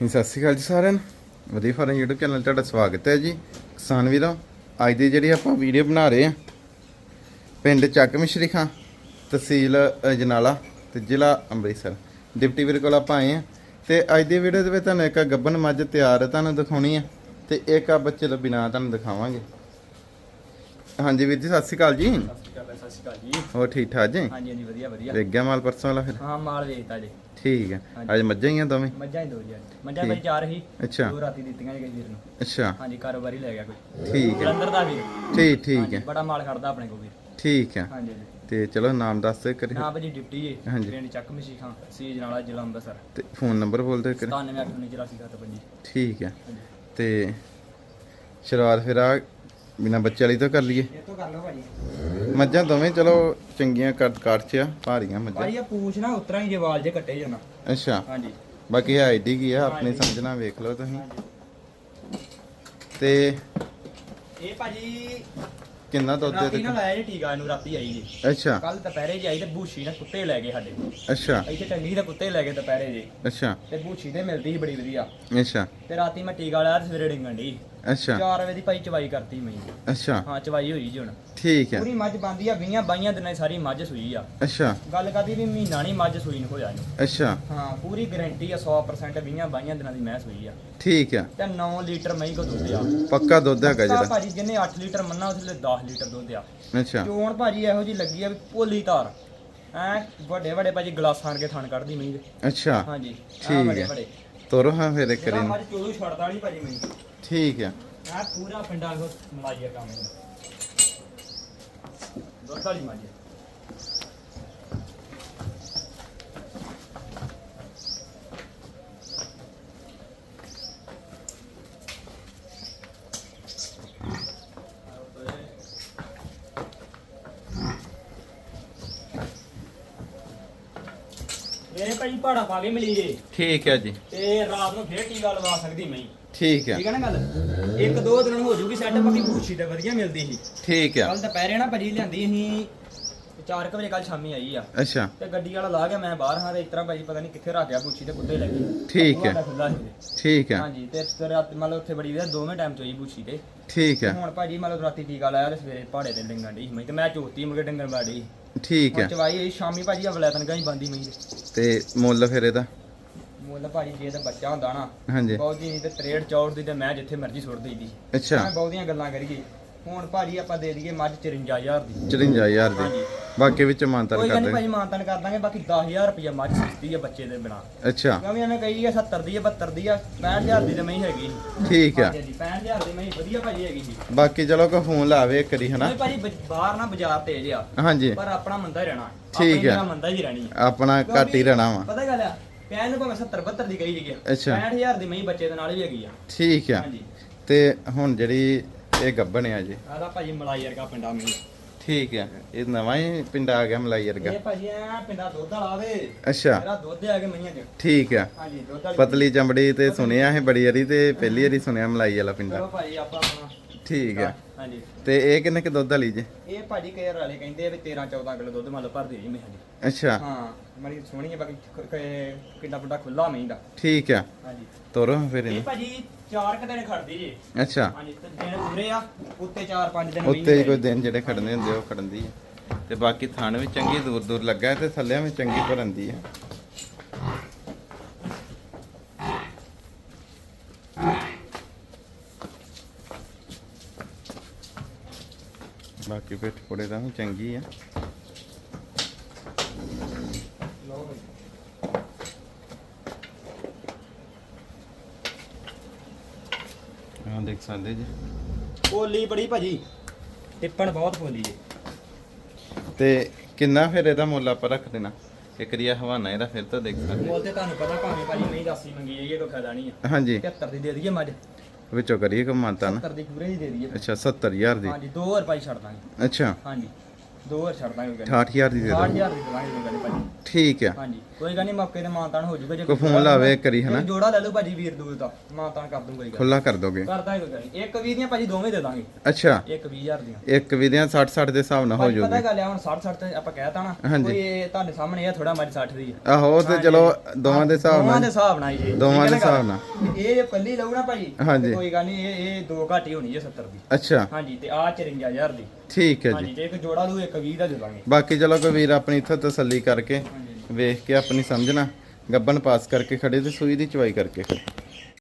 ਸਤਿ ਸ਼੍ਰੀ ਅਕਾਲ ਜੀ ਸਾਰਿਆਂ ਨੂੰ। ਵਧੀਆ ਫਾਰਮ YouTube ਚੈਨਲ ਤੁਹਾਡਾ ਸਵਾਗਤ ਹੈ ਜੀ। ਕਿਸਾਨ ਵੀਰੋ ਅੱਜ ਦੀ ਜਿਹੜੀ ਆਪਾਂ ਵੀਡੀਓ ਬਣਾ ਰਹੇ ਆ ਪਿੰਡ ਚੱਕ ਮਿਸ਼ਰੀ ਖਾਂ ਤਹਿਸੀਲ ਅਜਨਾਲਾ ਤੇ ਜ਼ਿਲ੍ਹਾ ਅੰਮ੍ਰਿਤਸਰ। ਡਿਪਟੀ ਵੀਰ ਕੋਲ ਆਪਾਂ ਆਏ ਆ ਤੇ ਅੱਜ ਦੀ ਵੀਡੀਓ ਦੇ ਵਿੱਚ ਤੁਹਾਨੂੰ ਇੱਕ ਗੱਬਨ ਮੱਝ ਤਿਆਰ ਤੁਹਾਨੂੰ ਦਿਖਾਉਣੀ ਆ ਤੇ ਇੱਕ ਆ ਬੱਚੇ ਦਾ ਬਿਨਾਂ ਤੁਹਾਨੂੰ ਦਿਖਾਵਾਂਗੇ। ਹਾਂਜੀ ਵੀਰ ਜੀ ਸਤਿ ਸ਼੍ਰੀ ਅਕਾਲ ਜੀ। ਸਤਿ ਸ਼੍ਰੀ ਅਕਾਲ ਸਤਿ ਸ਼੍ਰੀ ਅਕਾਲ ਜੀ। ਹੋਰ ਠੀਕ ਠਾਕ ਜੀ? ਹਾਂਜੀ ਹਾਂਜੀ ਵਧੀਆ ਵਧੀਆ। ਵੇਖ ਗਿਆ ਮਾਲ ਪਰਸੋਂ ਵਾਲਾ ਫਿਰ? ਹਾਂ ਮਾਲ ਵੇਚਤਾ ਜੀ। ਠੀਕ ਹੈ। ਅੱਜ ਮੱਝਾਂ ਹੀ ਆ ਦੋਵੇਂ? ਮੱਝਾਂ ਹੀ ਦੋ ਜੀ ਅੱਜ। ਮੱਝਾਂ। ਭਾਈ ਚਾਰ ਹੀ ਅੱਛਾ। ਦੋ ਰਾਤੀ ਦਿੱਤੀਆਂ ਜੀ ਵੀਰ ਨੂੰ। ਅੱਛਾ। ਹਾਂਜੀ ਕਾਰੋਬਾਰੀ ਲੈ ਗਿਆ ਕੋਈ। ਠੀਕ ਹੈ। ਜਲੰਧਰ ਦਾ ਵੀਰ ਠੀਕ ਠੀਕ ਹਾਂਜੀ, ਹੈ। ਬੜਾ ਮਾਲ ਖੜਦਾ ਆਪਣੇ ਕੋਲ ਵੀਰ। ਠੀਕ ਹੈ। ਹਾਂਜੀ ਜੀ ਤੇ ਚਲੋ ਨਾਮ ਦੱਸ ਦੇ ਕਰੀ ਨਾ ਭਾਜੀ ਡਿਪਟੀ ਜੀ ਹਾਂਜੀ। ਪਿੰਡ ਚੱਕ ਮਸ਼ੀ ਖਾਂ ਸੀਜ ਨਾਲਾ ਜ਼ਿਲ੍ਹਾ ਅੰਮ੍ਰਿਤਸਰ। ਤੇ ਫੋਨ ਨੰਬਰ ਬੋਲ ਦੇ ਕਰੀ 97898475 ਠੀਕ ਹੈ। ਤੇ ਸ਼ੁਰੂਆਤ ਫਿਰ ਆ ਬਿਨਾ ਬੱਚੇ ਵਾਲੀ ਤੋਂ ਕਰ ਲਈਏ। ਇਹ ਤੋਂ ਕਰ ਲਓ ਭਾਜੀ। ਮੱਝਾਂ ਦੋਵੇਂ ਚਲੋ ਚੰਗੀਆਂ ਕੱਟ ਕੱਟ ਚ ਆ ਭਾਰੀਆਂ ਮੱਝਾਂ। ਭਾਜੀ ਇਹ ਪੂਛ ਨਾ ਉਤਰਾ ਹੀ ਜੇ ਵਾਲ ਜੇ ਕੱਟੇ ਜਾਣਾ। ਅੱਛਾ। ਹਾਂਜੀ। ਬਾਕੀ ਆਈਡੀ ਕੀ ਆ ਆਪਣੀ ਸਮਝਣਾ ਵੇਖ ਲਓ ਤੁਸੀਂ। ਤੇ ਇਹ ਭਾਜੀ ਕਿੰਨਾ ਦੁੱਧ ਦੇ ਰਾਤੀ ਨਾ ਲਾਇਆ ਜੀ ਟੀਕਾ ਇਹਨੂੰ ਰਾਤੀ ਆਈ ਜੀ। ਅੱਛਾ। ਕੱਲ ਦੁਪਹਿਰੇ ਜੀ ਆਈ ਤੇ ਬੂਸ਼ੀ ਨੇ ਕੁੱਤੇ ਲੈ ਗਏ ਸਾਡੇ। ਅੱਛਾ। ਇੱਥੇ ਟੰਗੀ ਦੇ ਕੁੱਤੇ ਲੈ ਗਏ ਦੁਪਹਿਰੇ ਜੀ। ਅੱਛਾ। ਤੇ ਬੂਛੀ ਤੇ ਮਿਲਦੀ ਸੀ ਬੜੀ ਵਧੀਆ। ਅੱਛਾ। ਤੇ ਰਾਤੀ ਮੈਂ ਟੀਕਾ ਲਾਇਆ ਤੇ ਸਵੇਰੇ ਡਿੰਗਣ ਦੀ ਅੱਛਾ। 4 ਵਜੇ ਦੀ ਭਾਈ ਚਵਾਈ ਕਰਤੀ ਮੈਂ। ਅੱਛਾ। ਹਾਂ ਚਵਾਈ ਹੋਈ ਜੀ ਹੁਣ। ਠੀਕ ਹੈ। ਪੂਰੀ ਮੱਝ ਬੰਦੀ ਆ 20 22 ਦਿਨਾਂ ਦੀ ਸਾਰੀ ਮੱਝ ਸੂਈ ਆ। ਅੱਛਾ। ਗੱਲ ਕਰਦੀ ਵੀ ਮਹੀਨਾ ਨਹੀਂ ਮੱਝ ਸੂਈ ਨੂੰ ਹੋਇਆ ਇਹਨੂੰ। ਅੱਛਾ। ਹਾਂ ਪੂਰੀ ਗਾਰੰਟੀ ਆ 100% 20 22 ਦਿਨਾਂ ਦੀ ਮੈਂ ਸੂਈ ਆ। ਠੀਕ ਹੈ ਤੇ 9 ਲੀਟਰ ਮਹੀਂ ਕੋ ਦੁੱਧ ਆ। ਪੱਕਾ ਦੁੱਧ ਹੈਗਾ ਤਾਂ ਜਿਹੜਾ। ਭਾਜੀ ਜਿਹਨੇ 8 ਲੀਟਰ ਮੰਨਾ ਲਈ 10 ਲੀਟਰ ਦੁੱਧ ਆ। ਅੱਛਾ। ਚੋਣ ਭਾਜੀ ਇਹੋ ਜੀ ਲੱਗੀ ਆ ਵੀ ਭੋਲੀ ਧਾਰ ਐ ਵੱਡੇ ਵੱਡੇ ਭਾਜੀ ਗਲਾਸਾਂ ਕੇ ਥਣ ਕੱਢਦੀ ਮਹੀਂ ਦੇ। ਅੱਛਾ। ਹਾਂਜੀ ਠੀਕ ਆ ਵੱਡੇ ਹੈ। ਵੱਡੇ। ਤੁਰ ਹਾਂ ਫਿਰ ਇੱਕ ਜਿਹੜਾ ਵਾਰੀ। ਮੱਝ ਚੋਲੂ ਛੱਡਦਾ ਨਹੀਂ ਭਾਜੀ ਮਹੀਂ। ਠੀਕ ਹੈ। ਆ ਪੂਰਾ ਪਿੰਡਾਂ ਕੋ ਮਲਾਈਆ ਕੰਮ ਹੈ ਦੁੱਧ ਵਾਲੀ ਮੱਝ ਹੈ। ਮੇਰੇ ਭਾਈ ਪਹਾੜਾ ਪਾ ਕੇ ਮਿਲੀ ਜੇ ਠੀਕ ਹੈ ਜੀ। ਤੇ ਰਾਤ ਨੂੰ ਫੇਰ ਟੀਕਾ ਲਵਾ ਸਕਦੀ ਮੈਂ ਠੀਕ ਹੈ ਠੀਕ ਹੈ ਨਾ ਗੱਲ? ਇੱਕ ਦੋ ਦਿਨ ਹੋ ਜੂਗੀ ਸੈੱਟ ਬਾਕੀ ਪੂਛੀ ਤੇ ਵਧੀਆ ਮਿਲਦੀ ਸੀ। ਠੀਕ ਹੈ ਕੱਲ ਦੁਪਹਿਰੇ ਨਾ ਭਾਜੀ ਲਿਆਂਦੀ ਅਸੀਂ 4 ਵਜੇ ਕੱਲ ਸ਼ਾਮੀ ਆਈ ਆ। ਅੱਛਾ। ਤੇ ਗੱਡੀ ਵਾਲਾ ਲਾ ਗਿਆ ਮੈਂ ਬਾਹਰ ਹਾਂ ਤੇ ਇਸ ਤਰ੍ਹਾਂ ਭਾਜੀ ਪਤਾ ਨਹੀਂ ਕਿੱਥੇ ਰੱਖ ਗਿਆ ਪੂਛੀ ਤੇ ਕੁੱਤੇ ਲੱਗੇ ਠੀਕ ਹੈ। ਠੀਕ ਹੈ ਹਾਂਜੀ ਤੇ ਫਿਰ ਰਾਤ ਮੰਨ ਲਓ ਉੱਥੇ ਬੜੀ ਵਧੀਆ ਦੋਵੇਂ ਟਾਈਮ ਚੋਈ ਪੂਛੀ ਤੇ। ਠੀਕ ਹੈ ਹੁਣ ਭਾਜੀ ਮੰਨ ਲਓ ਰਾਤੀ ਟੀਕਾ ਲਾਇਆ ਤੇ ਸਵੇਰੇ ਪਹਾੜੇ ਤੇ ਡੰਗਣ ਦੀ ਮੈਂ ਤੇ ਮੈਂ ਚੋਤੀ ਮੁਕੇ ਡੰਗਣ ਬਾੜੀ ਠੀਕ ਹੈ ਚਵਾਈ ਸ਼ਾਮੀ ਭਾਜੀ ਅਵਲੇ ਤਨਕਾ ਹੀ ਬੰਦੀ ਮੈਂ ਤੇ ਮੁੱਲ ਫਿਰ ਇਹਦਾ? ਮੁੱਲ ਭਾਜੀ ਜੇ ਤਾਂ ਬੱਚਾ ਹੁੰਦਾ ਨਾ ਹਾਂਜੀ। ਬਹੁਤ ਜੀ ਤੇ 63 ਚੌੜ ਦੀ ਤੇ ਮੈਂ ਜਿੱਥੇ ਮਰਜ਼ੀ ਸੁੱਟ ਦੇਈਦੀ। ਅੱਛਾ। ਮੈਂ ਬਹੁਤੀਆਂ ਗੱਲਾਂ ਕਰੀਏ। ਹੁਣ ਭਾਜੀ ਆਪਾਂ ਦੇ ਦਈਏ ਮੱਝ 54000 ਦੀ। 54000 ਦੀ। ਬਾਕੀ ਵਿੱਚ ਕੋਈ ਗੱਲ ਕਰ ਨਹੀਂ ਦੇ ਭਾਜੀ ਮਾਨਤਨ ਕਰ ਦਾਂਗੇ ਬਾਕੀ 10000 ਰੁਪਇਆ ਮੱਝ ਸਸਤੀ ਆ ਬੱਚੇ ਦੇ ਬਿਨਾ। ਅੱਛਾ। ਕਿਉਂਕਿ ਐਵੇਂ ਕਹੀ ਆ 70 ਦੀ ਆ 72 ਦੀ ਆ 65000 ਦੀ ਤੇ ਮੈਂ ਹੈਗੀ। ਠੀਕ ਹੈ ਹਾਂਜੀ 65000 ਦੀ ਮੈਂ ਵਧੀਆ ਭਾਜੀ ਹੈਗੀ ਸੀ ਬਾਕੀ ਚਲੋ ਕੋ ਫੋਨ ਲਾਵੇ ਇੱਕ ਵਾਰੀ ਹਨਾ? ਨਹੀਂ ਭਾਜੀ ਬਾਹਰ ਨਾ ਬਾਜ਼ਾਰ ਤੇਜ ਆ। ਹਾਂਜੀ। ਪਰ ਆਪਣਾ ਮੰਦਾ ਹੀ ਰਹਿਣਾ। ਠੀਕ ਆਪਣੀ ਹੈ। ਜਗ੍ਹਾ ਮੰਦਾ ਹੀ ਰਹਿਣੀ ਆ। ਆਪਣਾ ਘੱਟ ਹੀ ਰਹਿਣਾ ਵਾ। ਪਤਾ ਗੱਲ ਆ? ਪੈਨ ਭਾਵੇਂ 70 72 ਦੀ ਕਹੀ ਜਗੀ ਅੱਛਾ। 65000 ਦੀ ਮੈਂ ਬੱਚੇ ਦੇ ਨਾਲ ਵੀ ਹੈਗੀ ਆ। ਠੀਕ ਹੈ ਹਾਂਜੀ। ਤੇ ਹੁਣ ਜਿਹੜੀ ਇਹ ਗੱਬਣ ਆ ਜੀ? ਆਦਾ ਭਾਜੀ ਮਲਾਈ ਵਰਗਾ ਪਿੰਡਾ ਮੈਨੂੰ ਠੀਕ ਹੈ ਇਹ ਨਵਾਂ ਹੀ ਪਿੰਡ ਆ ਗਿਆ ਮਲਾਈ ਵਰਗਾ। ਇਹ ਭਾਜੀ ਐ ਪਿੰਡਾ ਦੁੱਧ ਵਾਲਾ ਵੇ। ਅੱਛਾ। ਮੇਰਾ ਦੁੱਧ ਆ ਕੇ ਮਈਆਂ ਚ। ਠੀਕ ਹੈ ਹਾਂਜੀ ਦੁੱਧ ਵਾਲੀ ਪਤਲੀ ਚਮੜੀ ਤੇ ਸੁਣਿਆ ਇਹ ਬੜੀ ਵਾਰੀ ਤੇ ਪਹਿਲੀ ਵਾਰੀ ਸੁਣਿਆ ਮਲਾਈ ਵਾਲਾ ਪਿੰਡਾ। ਚਲੋ ਭਾਜੀ ਆਪਾਂ ਆਪਣਾ ਠੀਕ ਹਾਂਜੀ। ਤੇ ਇਹ ਕਿੰਨੇ ਕਿ ਦੁੱਧ ਵਾਲੀ ਜੀ? ਇਹ ਭਾਜੀ ਕੇਰ ਵਾਲੇ ਕਹਿੰਦੇ ਆ ਵੀ 13 14 ਕਿਲੋ ਦੁੱਧ ਜੀ ਅੱਛਾ। ਹਾਂ। ਮੜੀ ਸੋਹਣੀ ਹੈ ਬਾਕੀ ਖ- ਕ- ਕਿੰਨਾ ਵੱਡਾ ਖੁੱਲਾ ਮਹੀਂ ਦਾ ਠੀਕ ਹੈ। ਹਾਂਜੀ। ਤੁਰੋ ਫਿਰ ਇਹ ਇਹਨੂੰ ਭਾਜੀ ਚਾਰ ਕੁ ਦਿਨ ਖੜਦੀ ਜੀ। ਅੱਛਾ। ਹਾਂਜੀ ਤੇ ਦਿਨ ਪੂਰੇ ਆ ਉੱਤੇ 4-5 ਦਿਨ ਉੱਤੇ ਹੀ ਕੋਈ ਦਿਨ ਜਿਹੜੇ ਖੜਨੇ ਹੁੰਦੇ ਉਹ ਖੜਨ ਦੀ ਹੈ ਤੇ ਬਾਕੀ ਥਣ ਵੀ ਚੰਗੀ ਦੂਰ ਦੂਰ ਲੱਗਾ ਹੈ ਤੇ ਥੱਲਿਆਂ ਵੀ ਚੰਗੀ ਭਰਨ ਦੀ ਬਾਕੀ ਪਿੱਠ ਪੁੜੇ ਦਾ ਵੀ ਚੰਗੀ ਹੈ ਲਓ ਭਾਈ। ਆਹ ਦੇਖ ਸਕਦੇ ਜੀ। ਪੋਲੀ ਬੜੀ ਭਾਜੀ। ਟਿੱਪਣ ਬਹੁਤ ਪੋਲੀ ਜੀ। ਤੇ ਕਿੰਨਾ ਫਿਰ ਇਹਦਾ ਮੁੱਲ ਆਪਾਂ ਰੱਖ ਦੇਣਾ? ਇੱਕ ਰਿਆ ਹਵਾਨਾ ਇਹਦਾ ਫਿਰ ਤਾਂ ਦੇਖ ਸਕਦੇ। ਮੋਲ ਤੇ ਤੁਹਾਨੂੰ ਪਤਾ ਭਾਵੇਂ ਭਾਜੀ ਨਹੀਂ ਦੱਸੀ ਮੰਗੀ ਜਾਈਏ ਕੋਈ ਫਾਇਦਾ ਨਹੀਂ ਆ। ਹਾਂਜੀ। 73 ਦੀ ਦੇ ਦਈਏ ਮੱਝ। ਵਿੱਚੋਂ ਕਰੀਏ ਕਮਾਂਤਾ ਨਾ? 70 ਦੀ ਪੂਰੇ ਹੀ ਦੇ ਦਈਏ। ਅੱਛਾ 70000 ਦੀ। ਹਾਂਜੀ 2 ਰੁਪਏ ਛੱਡ ਦਾਂਗੇ। ਅੱਛਾ। ਹਾਂਜੀ। ਦੋ ਹੋਰ ਛੱਡ ਦਾਂਗੇ ਕੋਈ ਗੱਲ 68000 ਦੀ ਦੇ ਦਾਂਗੇ 60000 ਦੀ ਦਵਾਂਗੇ ਕੋਈ ਗੱਲ ਨੀ ਭਾਜੀ। ਠੀਕ ਆ ਹਾਂਜੀ ਕੋਈ ਗੱਲ ਨਹੀਂ ਮੌਕੇ ਤੇ ਮਾਨਤਾਨ ਹੋ ਜਾਊਗਾ ਜੇ ਕੋਈ ਫੋਨ ਲਾਵੇ ਇੱਕ ਵਾਰੀ, ਹਨਾ? ਜੋੜਾ ਲੈ ਲਓ ਭਾਜੀ ਵੀਰ ਦੂਰ ਦਾ ਮਾਨਤਾਨ ਕਰ ਦੂੰ ਕੋਈ ਗੱਲ ਖੁੱਲਾ ਕਰ ਦੋਗੇ। ਕਰਦਾ ਕੋਈ ਗੱਲ ਨੀ। ਇੱਕ 20 ਦੀਆਂ ਭਾਜੀ ਦੋਵੇਂ ਦੇ ਦਾਂਗੇ। ਅੱਛਾ। ਇੱਕ 20000 ਦੀਆਂ। ਇੱਕ ਵਿਦਿਆਂ 60 60 ਦੇ ਹਿਸਾਬ ਨਾਲ ਹੋ ਭਾਜੀ ਪਤਾ ਗੱਲ ਆ ਹੁਣ 60 60 ਤੇ ਆਪਾਂ ਕਹਿਤਾ ਨਾ। ਕੋਈ ਇਹ ਤੁਹਾਡੇ ਸਾਹਮਣੇ ਇਹ ਥੋੜਾ ਮੱਝ 60 ਦੀ ਆ। ਆਹੋ ਤੇ ਚਲੋ ਦੋਵਾਂ ਦੇ ਹਿਸਾਬ ਦੋਵਾਂ ਦੇ ਨਾਲ ਹਿਸਾਬ ਨਾਲ ਜੀ। ਦੋਵਾਂ ਦੇ ਹਿਸਾਬ? ਨਾਲ। ਇਹ ਜੇ ਕੱਲੀ ਲਊ ਨਾ ਭਾਜੀ ਕੋਈ ਗੱਲ ਨਹੀਂ ਇਹ ਇਹ ਦੋ ਘੱਟ ਹੋਣੀ ਹੈ 70 ਦੀ। ਅੱਛਾ। ਹਾਂਜੀ ਤੇ ਆ 54000 ਦੀ। ਠੀਕ ਹੈ ਜੀ। ਹਾਂਜੀ ਇੱਕ ਜੋੜਾ ਲੂ ਇੱਕ 20 ਦਾ ਦੇ ਦਾਂਗੇ। ਬਾਕੀ ਚਲੋ ਕੋਈ ਵੀਰ ਆਪਣੀ ਇੱਥੋਂ ਤਸੱਲੀ ਕਰਕੇ ਵੇਖ ਕੇ ਆਪਣੀ ਸਮਝਣਾ ਗੱਬਨ ਪਾਸ ਕਰਕੇ ਖੜੇ ਤੇ ਸੂਈ ਦੀ ਚਵਾਈ ਕਰਕੇ ਖੜੇ।